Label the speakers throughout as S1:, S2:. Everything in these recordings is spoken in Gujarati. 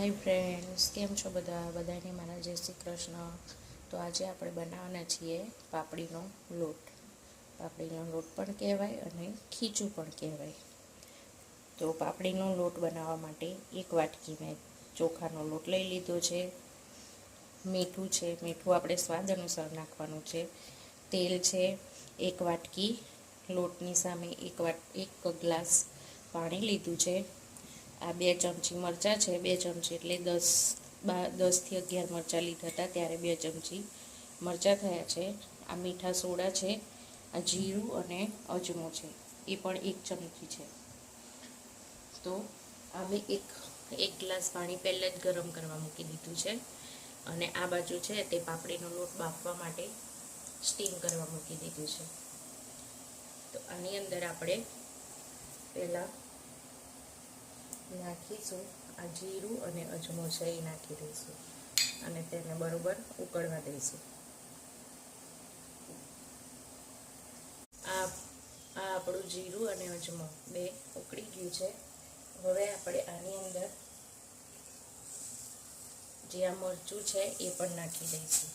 S1: હાય ફ્રેન્ડ્સ, કેમ છો બધા? બધાને મારા જય શ્રી કૃષ્ણ. તો આજે આપણે બનાવવાના છીએ પાપડીનો લોટ. પાપડીનો લોટ પણ કહેવાય અને ખીચું પણ કહેવાય. તો પાપડીનો લોટ બનાવવા માટે એક વાટકી મેં ચોખાનો લોટ લઈ લીધો છે. મીઠું છે, મીઠું આપણે સ્વાદ અનુસાર નાખવાનું છે. તેલ છે, એક વાટકી. લોટની સામે એક વાટ, એક ગ્લાસ પાણી લીધું છે. આ બે ચમચી મરચાં છે, બે ચમચી એટલે દસ બાર દસથી અગિયાર મરચાં લીધા હતા, ત્યારે બે ચમચી મરચાં થયા છે. આ મીઠા સોડા છે, આ જીરું અને અજમો છે, એ પણ એક ચમચી છે. તો અમે એક એક ગ્લાસ પાણી પહેલાં જ ગરમ કરવા મૂકી દીધું છે અને આ બાજુ છે તે પાપડીનો લોટ બાફવા માટે સ્ટીમ કરવા મૂકી દીધું છે. તો આની અંદર આપણે પહેલાં નાખીશું આ જીરું અને અજમો છે એ નાખી દઈશું. અને તેને બરોબર ઉકળવા દઈશું. આ આ આપણું જીરું અને અજમો બે ઉકળી ગયું છે. હવે આપણે આની અંદર જે આ મરચું છે એ પણ નાખી દઈશું.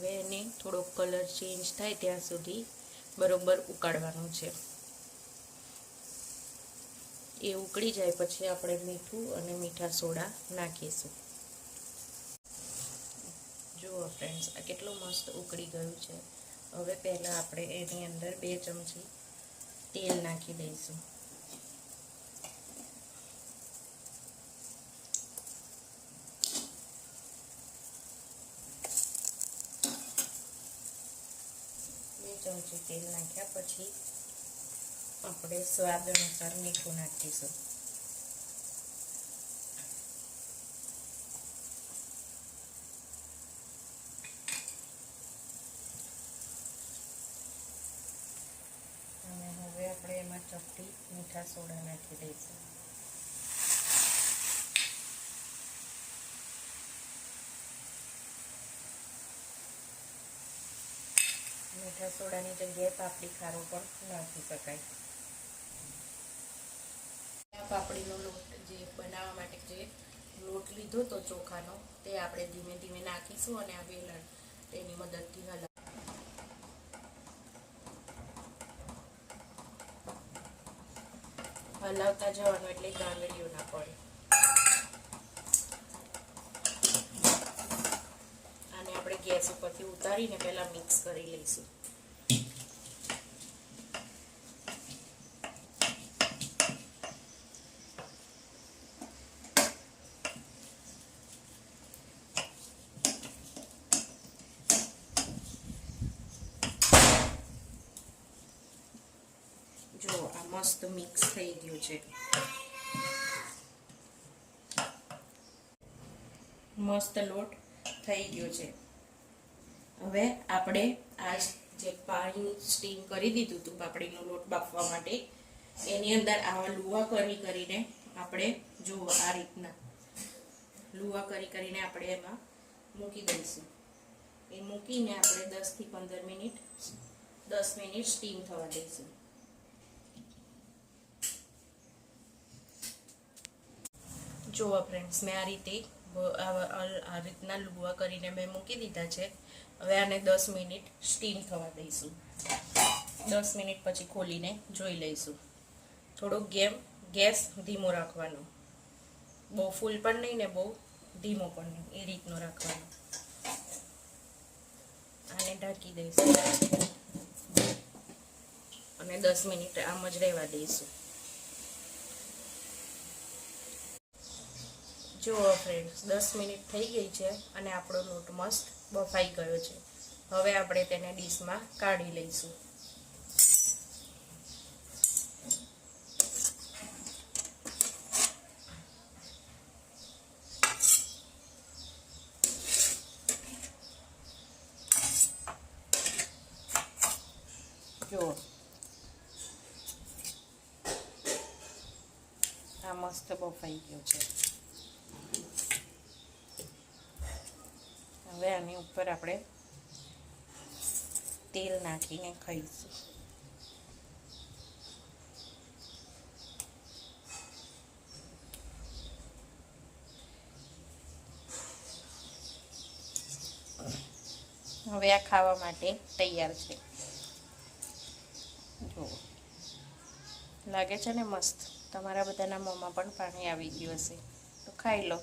S1: હવે એને થોડોક કલર ચેન્જ થાય ત્યાં સુધી બરોબર ઉકાળવાનું છે. એ ઉકળી જાય પછી આપણે મીઠું અને મીઠા સોડા નાખીશું. જુઓ ફ્રેન્ડ્સ આ કેટલું મસ્ત ઉકળી ગયું છે. હવે પહેલાં આપણે એની અંદર બે ચમચી તેલ નાખી દઈશું. ચમચી તેલ નાખ્યા પછી આપણે સ્વાદ અનુસાર મીઠું નાખીશું. અને હવે આપણે એમાં ચપટી મીઠા સોડા નાખી દઈશું. મીઠા સોડાની જગ્યાએ પાપડી ખારો પણ નાખી શકાય. પાપડીનો લોટ જે બનાવવા માટે જે લોટ લીધો તો ચોખાનો, તે આપણે ધીમે ધીમે નાખીશું અને આ વેલણ તેની મદદથી હલા હલાવતા જવાનું એટલે ગાંગડીઓ ના પડે આને આપણે ગેસ ઉપરથી ઉતારીને પહેલા મિક્સ કરી લઈશું. જો આ મસ્ત મિક્સ થઈ ગયું છે. મસ્ત લોટ થઈ ગયો છે. હવે આપણે આ જે પાણી સ્ટીમ કરી દીધું હતું પાપડીનો લોટ બાફવા માટે, એની અંદર આવા લુવા કરી કરીને આપણે જુઓ આ રીતના. લુવા કરી કરીને આપણે એમાં મૂકી દઈશું. એ મૂકીને આપણે દસથી પંદર મિનિટ, દસ મિનિટ સ્ટીમ થવા દઈશું. જુઓ ફ્રેન્ડ્સ મેં આ રીતે આ રીતના લુવા કરીને મેં મૂકી દીધા છે. હવે આને દસ મિનિટ સ્ટીમ થવા દઈશું. દસ મિનિટ પછી ખોલીને જોઈ લઈશું. થોડોક ગેમ, ગેસ ધીમો રાખવાનો. બહુ ફૂલ પણ નહીં ને બહુ ધીમો પણ નહીં, એ રીતનો રાખવાનો. આને ઢાંકી દઈશું. અને દસ મિનિટ આમ જ રહેવા દઈશું. જુઓ ફ્રેન્ડ્સ દસ મિનિટ થઈ ગઈ છે અને આપણો લોટ મસ્ત બફાઈ ગયો છે. હવે આપણે તેને ડીશમાં કાઢી લઈશું. જુઓ. આ મસ્ત બફાઈ ગયો છે. હવે આની ઉપર આપણે તેલ નાખીને ખાઈશું. હવે આ ખાવા માટે તૈયાર છે. જુઓ. લાગે છે ને મસ્ત? તમારા બધાના મોંમાં પણ પાણી આવી ગયું હશે. તો ખાઈ લો.